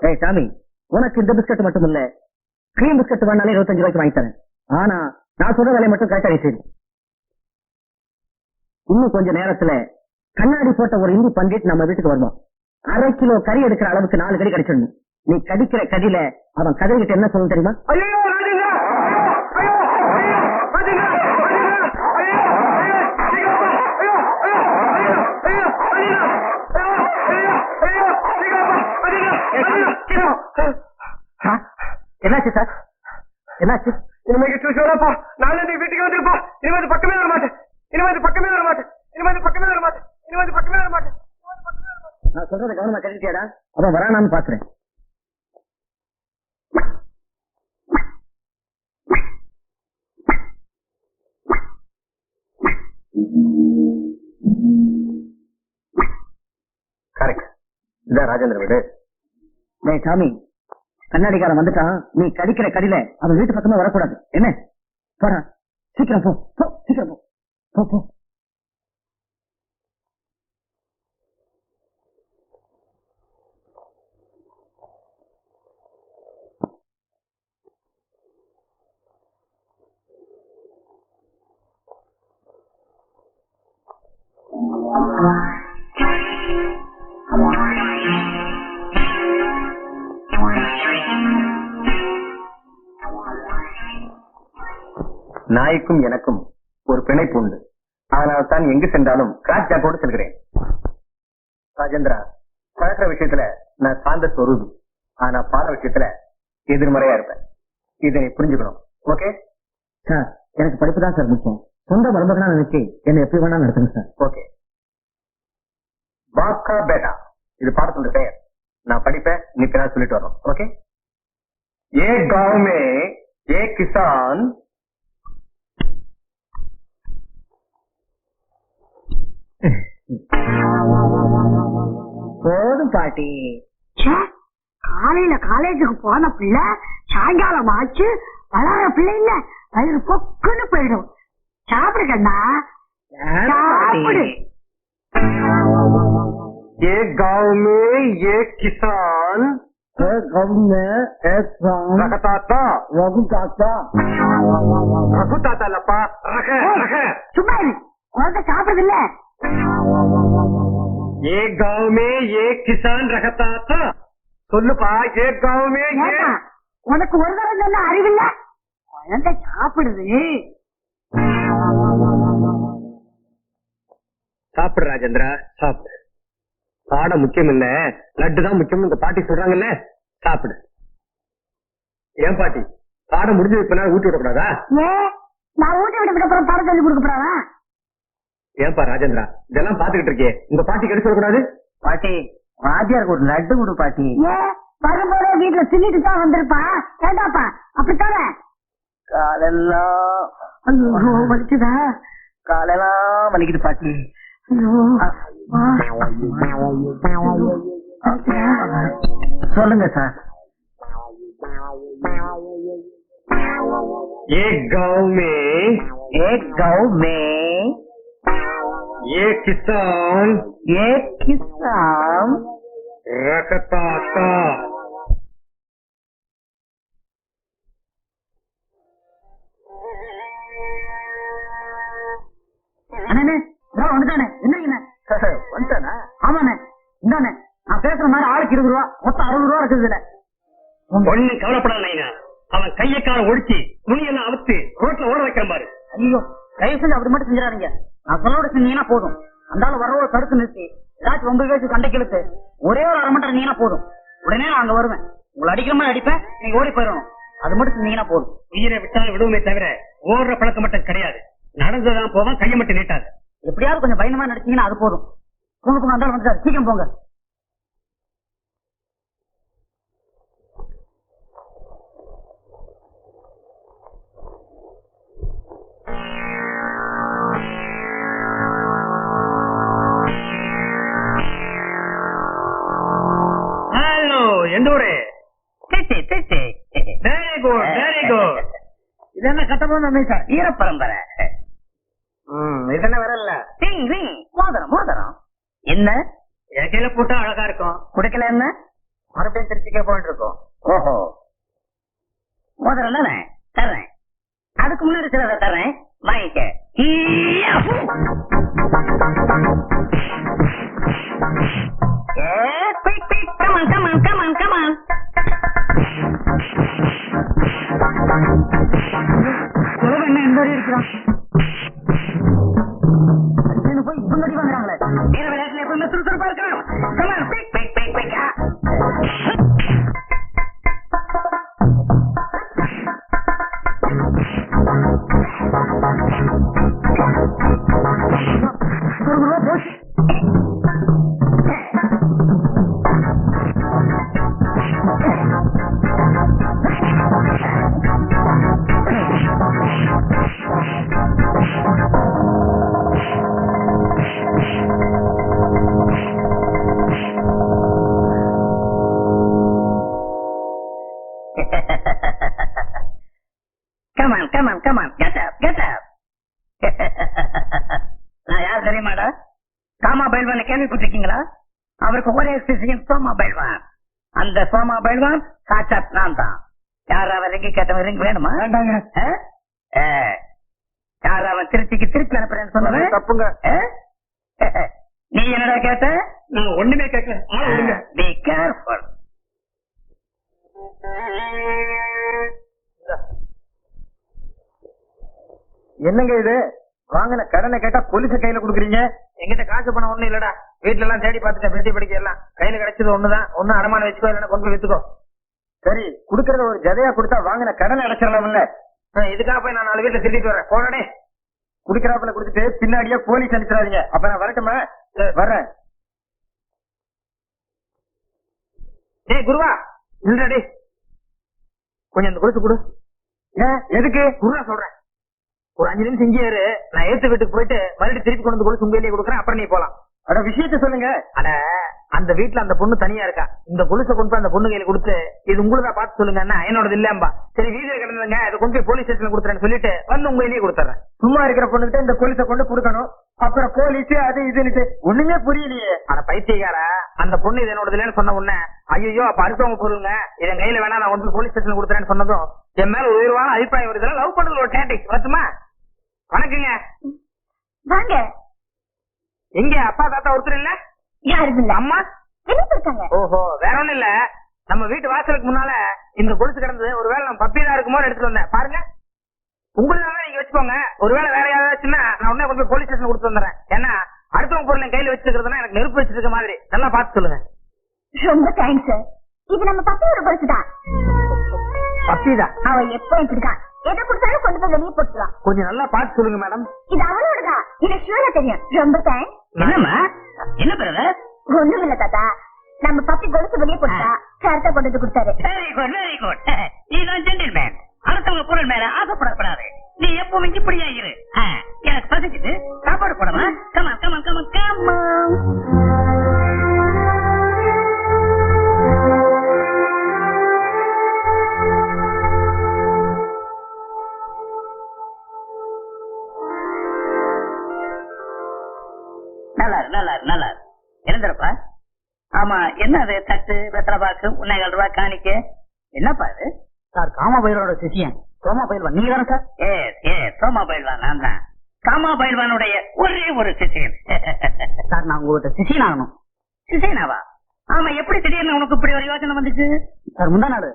ஏய் சாமி உனக்கு இந்த பிஸ்கட் மட்டும் இல்ல கிரீம் பிஸ்கட் வேணாலே இருபத்தஞ்சு ரூபாய்க்கு வாங்கி தரேன். ஆனா நான் சொல்ற வேலையை மட்டும் கரெக்டா நீ இன்னும் கொஞ்ச நேரத்துல கண்ணாடி போட்ட ஒரு இந்தி பண்டிட் நம்ம வீட்டுக்கு வருவான் அரை கிலோ கறி எடுக்கிற அளவுக்கு நாலு கறி கிடைச்சிடணும். நீ கடிக்கிற கடியில அவன் கதைகிட்ட என்ன சொல்லணும் தெரியுமா ஐயோ ராஜேந்திரா ஐயோ ஐயோ ராஜேந்திரா ராஜேந்திரா ஐயோ ஐயோ சீக்கிரமா ஐயோ ஐயோ ஐயோ ஐயோ ராஜேந்திரா ஐயோ ஐயோ ஐயோ சீக்கிரமா ராஜேந்திரா ராஜேந்திரா என்னாச்சு சார்? என்னாச்சு? இனிமேல் சூசி வரப்பா? நாளை நீ வீட்டுக்கு வந்துருப்பா. இனிமே இது பக்கமே வர மாட்டேன். இனிமே இது பக்கமே வர மாட்டேன். இனிமே இது பக்கமே வர மாட்டேன். இனிமே இது பக்கமே வர மாட்டேன். நான் சொல்றத கவனமா கட்டிட்டியாடா அவன் வரானான்னு பாக்குறேன். கரெக்ட் இதான் ராஜேந்திர வீடு. சாமி. கண்ணாடிக்காரன் வந்துட்டான் நீ கடிக்கிற கடியில அவன் வீட்டு பக்கமே வரக்கூடாது. என்ன? போடா. சீக்கிரம் போ. சீக்கிரம் போ போ. மனைவிக்கும் எனக்கும் ஒரு பிணைப்பு உண்டு. அதனால் தான் எங்கு சென்றாலும் கிராஸ் செல்கிறேன். ராஜேந்திரா பழக்கிற விஷயத்துல நான் சார்ந்த சொரூபி. ஆனா பாட விஷயத்துல எதிர்மறையா இருப்பேன். இதை புரிஞ்சுக்கணும். ஓகே சார் எனக்கு படிப்பு தான் சார் முக்கியம். சொந்த மருமகனா நினைச்சு என்ன எப்படி வேணாலும் நடத்துங்க சார் ஓகே பாப்கா பேட்டா. இது பாடத்தோட பெயர். நான் படிப்பேன் நீ பேரா சொல்லிட்டு வரோம் ஓகே ஏ காவ் ஏ கிசான் போதும் பாட்டி ச்சே, காலையில காலேஜுக்கு போன பிள்ளை சாயங்காலம் ஆச்சு வளர பிள்ளை இல்ல வயிறு பொக்குன்னு போயிடும் சாப்பிடு கண்ணா சாப்பிடு ये गांव में एक किसान रखता था ரகு தாத்தா रखता था लपा रख रख சும்மா இரு குழந்தை சாப்பிடுது இல்ல ये गांव में एक किसान रखता था சொல்லுப்பா ये गांव में ये ஏண்டா, உனக்கு ஒரு தடவை நல்ல அறிவில்ல குழந்தை சாப்பிடுது சாப்பிடு ராஜேந்திரா சாப்பிடு பாடம் முக்கியம் இல்ல லட்டு தான் முக்கியம் இந்த பாட்டி சொல்றாங்கல்ல சாப்பிடு ஏன் பாட்டி பாடம் முடிஞ்சு இப்ப நான் ஊட்டி விடக்கூடாதா ஏ நான் ஊட்டி விட்டு அப்புறம் பாடம் சொல்லி கொடுக்க போறாரா ஏன்பா ராஜேந்திரா? இதெல்லாம் பாத்துக்கிட்டு இருக்கே உங்க பாட்டி கெடுத்து கூடாது பாட்டி வாத்தியாருக்கு ஒரு லட்டு கொடு பாட்டி. வரும்போதே வீட்டுல தின்னுட்டு தான் வந்திருப்பா. கேட்டாப்பா அப்படித்தானே? காலெல்லாம் வலிக்குதா? காலெல்லாம் வலிக்குது பாட்டி. சொல்லுங்க சார். ஏ கௌ ஏ கௌ एक किसान एक किसान रखता था அண்ணே இதோ வந்துட்டானே என்னங்கண்ணே வந்துட்டானா ஆமாண்ணே இந்தாண்ணே நான் பேசுற மாதிரி ஆளுக்கு இருபது ரூபா மொத்தம் அறுபது ரூபா இருக்குது இதுல ஒண்ணு கவலைப்படாத நைனா அவன் கைய கால ஒடிச்சு துணியெல்லாம் அவுத்து ரோட்ல ஓட வைக்கிற பாரு ஐயோ தயவு செஞ்சு அப்படி மட்டும் செஞ்சிடாதீங்க நான் சொல்லோட செஞ்சீங்கன்னா போதும். அந்தாலும் வரவோட தடுத்து நிறுத்தி ஏதாச்சும் உங்க பேச்சு இழுத்து ஒரே ஒரு அரை மணி நேரம் போதும். உடனே நான் அங்க வருவேன். உங்களை அடிக்கிற மாதிரி அடிப்பேன் நீங்க ஓடி போயிடணும். அது மட்டும் செஞ்சீங்கன்னா போதும். உயிரை விட்டால் விடுவோமே தவிர ஓடுற பழக்கம் மட்டும் கிடையாது. நடந்துதான் போவான் கையை மட்டும் நீட்டாது. எப்படியாவது கொஞ்சம் பயணமா நடிச்சீங்கன்னா அது போதும். போங்க அந்தாலும் வந்துட்டாரு. சீக்கிரம் போங்க. எந்த ஊரு வெரி குட் வெரி குட் இது என்ன கட்டபொம்மன் மீசா ஈர பரம்பரை இதெல்லாம் வரல மோதிரம் மோதிரம். என்ன? என் கையில போட்டா அழகா இருக்கும். குடைக்கல என்ன? மறுபடியும் திருச்சிக்கே போயிட்டு இருக்கோம் ஓஹோ. மோதிரம் தானே? தர்றேன். அதுக்கு முன்னாடி சிலதை தர்றேன். வாங்கிக்க! Yeah, quick, quick, come on, come on, come on, come on. என்ன இருக்கிறான் கேள்விப்பட்டிருக்கீங்களா அவருக்கு ஒரே சிசியன் சோமா பைல்வான் அந்த சோமா பைல்வான் சாட்சாத் நான் தான். யார் அவன் ரிங்கி கேட்டவன்? ரிங் வேணுமா? வேண்டாங்க. யார் அவன் திருச்சிக்கு திருப்பி அனுப்புறேன்னு சொன்னவன் தப்புங்க? நீ என்னடா கேட்ட? நான் ஒண்ணுமே கேட்கல. பி கேர்ஃபுல் என்னங்க இது? வாங்கின கடனை கேட்டா போலீஸ கையில குடுக்குறீங்க? எங்கிட்ட காசு பணம் ஒண்ணு இல்லடா. வீட்டுல எல்லாம் தேடி பார்த்துட்டேன் பெட்டி படிக்க எல்லாம் கையில கிடைச்சது ஒண்ணுதான். ஒண்ணு அடமானம் வச்சுக்கோ இல்லைன்னா கொண்டு போய் வித்துக்கோ. சரி குடுக்கறத ஒரு ஜதையா கொடுத்தா வாங்கின கடனை அடைச்சிடலாம் இல்ல இதுக்காக போய் நான் நாலு வீட்டுல திருட்டிட்டு வரேன். போனடே குடுக்கறாப்புல கொடுத்துட்டு பின்னாடியே போலீஸ் அனுப்பிச்சிடாதீங்க. அப்ப நான் வரட்டுமா? வர்றேன். டேய் குருவா இல்லடா கொஞ்சம் அந்த கொடுத்து கொடு. ஏன் எதுக்கு? குருவா சொல்றேன். ஒரு அஞ்சு நிமிஷம் இங்கே இரு. நான் ஏத்து வீட்டுக்கு போயிட்டு மறுபடியும் திருப்பி கொண்டு கொலுசு உங்க கொடுக்குறேன் அப்புறம் நீ போலாம். அட விஷயத்த சொல்லுங்க. அட அந்த வீட்டுல அந்த பொண்ணு தனியா இருக்கா? இந்த கொலுசை கொண்டு போய் அந்த பொண்ணு கையில கொடுத்து இது உங்களுதா பார்த்து சொல்லுங்கன்னா என்னோடது இல்லம்பா சரி வீதியில கிடந்துங்க இதை கொண்டு போய் போலீஸ் ஸ்டேஷன்ல கொடுத்துறேன்னு சொல்லிட்டு வந்து உங்க கொடுத்துறேன். சும்மா இருக்கிற பொண்ணுகிட்ட இந்த போலீஸ கொண்டு கொடுக்கணும். அப்புறம் போலீஸ் அது இதுன்னு ஒண்ணுமே புரியலையே. ஆனா பைத்தியக்காரா. அந்த பொண்ணு இது என்னோட இல்லைன்னு சொன்ன உடனே ஐயோ அப்ப அடுத்தவங்க பொருளுங்க. இதன் கையில வேணா நான் கொண்டு போலீஸ் ஸ்டேஷன் கொடுத்துறேன்னு சொன்னதும் என் மேல உயர்வான அபிப்பிராயம் வருது. லவ் பண்றது ஒரு டேட்டிக்ஸ் வருத்துமா வணக்கங்க. வாங்க. எங்க? அப்பா தாத்தா ஒருத்தர் இல்ல? யாரும் இல்ல. அம்மா? ஓஹோ வேற ஒண்ணும் இல்ல. நம்ம வீட்டு வாசலுக்கு முன்னால இந்த கொலுசு கிடந்தது. ஒருவேளை நம்ம பப்பியா இருக்குமோ எடுத்துட்டு வந்தேன். பாருங்க. உங்களுக்கு நீங்க வச்சுக்கோங்க. ஒருவேளை வேற யாராச்சுன்னா நான் உடனே போய் போலீஸ் ஸ்டேஷன் கொடுத்து வந்துடுறேன். ஏன்னா அடுத்தவங்க பொருள் கையில வச்சிருக்கிறதுனா எனக்கு நெருப்பு வச்சிருக்க மாதிரி. நல்லா பார்த்து சொல்லுங்க. ரொம்ப தேங்க்ஸ் இது நம்ம பப்பியோட பரிசு தான். பப்பிதான். அவ எப்போ இப்படிதான். எதை கொடுத்தாலும் கொண்டு போய் வெளியே போட்டுருவான் கொஞ்சம் நல்லா பார்த்து சொல்லுங்க மேடம். இது அவளோடதான் எனக்கு ஷூரா தெரியும். ரொம்ப தேங்க்ஸ் என்னம்மா? என்ன பிரதர்? ஒண்ணும் இல்ல தாத்தா. நம்ம பப்பி கொலுசு வெளியே போட்டா கருத்தை கொண்டு வந்து கொடுத்தாரு. வெரி குட் வெரி குட் நீதான் ஜென்டில்மேன் அடுத்தவங்க பொருள் மேல ஆசைப்படக்கூடாது. நீ எப்பவுமே இப்படியா இரு. நல்லா நல்லா நல்லா இரு. எழுந்திருப்பா ஆமா என்ன அது? தட்டு வெத்தலை பாக்கு உன்னைகள் ரூபாய் காணிக்க. என்னப்பா இது? சார் காமா பயிரோட சிசியன் சோமா பயில்வான். நீங்க தானே சார்? ஏ ஏ சோமா பயில்வான் நான் தான். காமா பயில்வானுடைய ஒரே ஒரு சிசியன் சார் நான் உங்ககிட்ட சிசியன் ஆகணும். சிசியனாவா ஆமா எப்படி திடீர்னு உனக்கு இப்படி ஒரு யோசனை வந்துச்சு? சார் முந்தா நாடு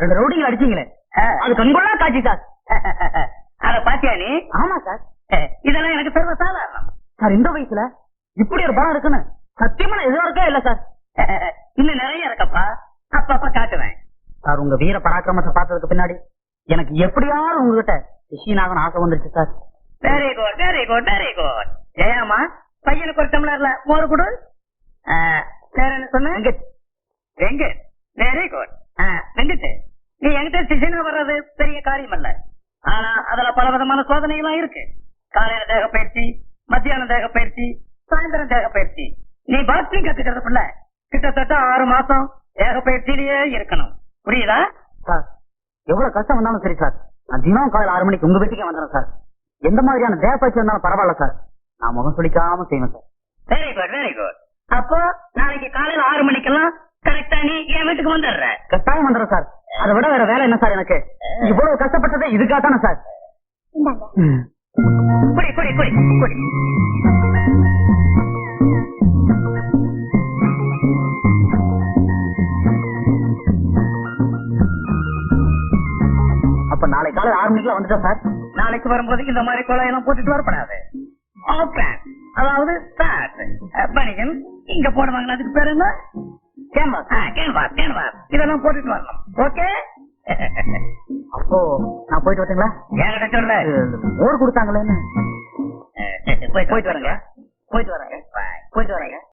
ரெண்டு ரவுடிகள் அடிச்சீங்களே. அது கண்கொள்ளா காட்சி சார். அத பாத்தியா நீ? ஆமா சார். இதெல்லாம் எனக்கு சர்வ சாதாரணம் சார் இந்த வயசுல இப்படி ஒரு படம் இருக்குன்னு சத்தியமா எதுவும் எதிர்பார்க்கவே இல்ல சார். இன்னும் நிறைய இருக்கப்பா. அப்பப்ப காட்டுவேன். சார் உங்க வீர பராக்கிரமத்தை பார்த்ததுக்கு பின்னாடி எனக்கு எப்படியாவது உங்ககிட்ட சிசியன் ஆசை வந்துருச்சு sir. Very good very good very good Jayama பையனுக்கு ஒரு டம்ளர்ல மோர் கொடு. ஆ, வேற என்ன சொன்ன? வெங்கட். வெரி குட் வெங்கட் நீ எங்கிட்ட சிசினா வர்றது பெரிய காரியம் அல்ல ஆனா அதுல பல விதமான சோதனைகள்லாம் இருக்கு. காலையில தேக பயிற்சி மத்தியானம் தேக பயிற்சி சாயந்தரம் தேக பயிற்சி. நீ பாக்ஸிங் கத்துக்கிறதுக்குள்ள கிட்டத்தட்ட ஆறு மாசம் தேக பயிற்சியிலேயே இருக்கணும். புரியுதா? சார் எவ்வளவு கஷ்டம் வந்தாலும் சரி சார். நான் தினம் காலையில் ஆறு மணிக்கு உங்க வீட்டுக்கே வந்துடுறேன் சார். எந்த மாதிரியான தேவப்பயிற்சி வந்தாலும் பரவாயில்ல சார். நான் முகம் சுளிக்காம செய்வேன் sir. Very good very good அப்போ நாளைக்கு காலையில ஆறு மணிக்கெல்லாம் கரெக்டா நீ என் வீட்டுக்கு வந்துடுற. கட்டாயம் வந்துடுறேன் சார். அதை விட வேற வேலை என்ன சார் எனக்கு? இவ்வளவு கஷ்டப்பட்டதே இதுக்காக தானே சார்? இந்தாங்க. குடி குடி குடி குடி. அப்ப நாளை காலை ஆறு மணிக்கு வந்துட்டா சார்? நாளைக்கு வரும்போது இந்த மாதிரி குழாயெல்லாம் போட்டுட்டு வரப்படாது. அதாவது பனியன் இங்க போடுவாங்க அதுக்கு பேர் என்ன? கேன்வாஸ். Canvas canvas. இதெல்லாம் போட்டுட்டு வரணும். ஓகே? அப்போ நான் போயிட்டு வரட்டுங்களா? என்கிட்ட சொல்ல ஊர் கொடுத்தாங்களே போயிட்டு வரேங்க. போயிட்டு வரேங்க. போயிட்டு வரேங்க.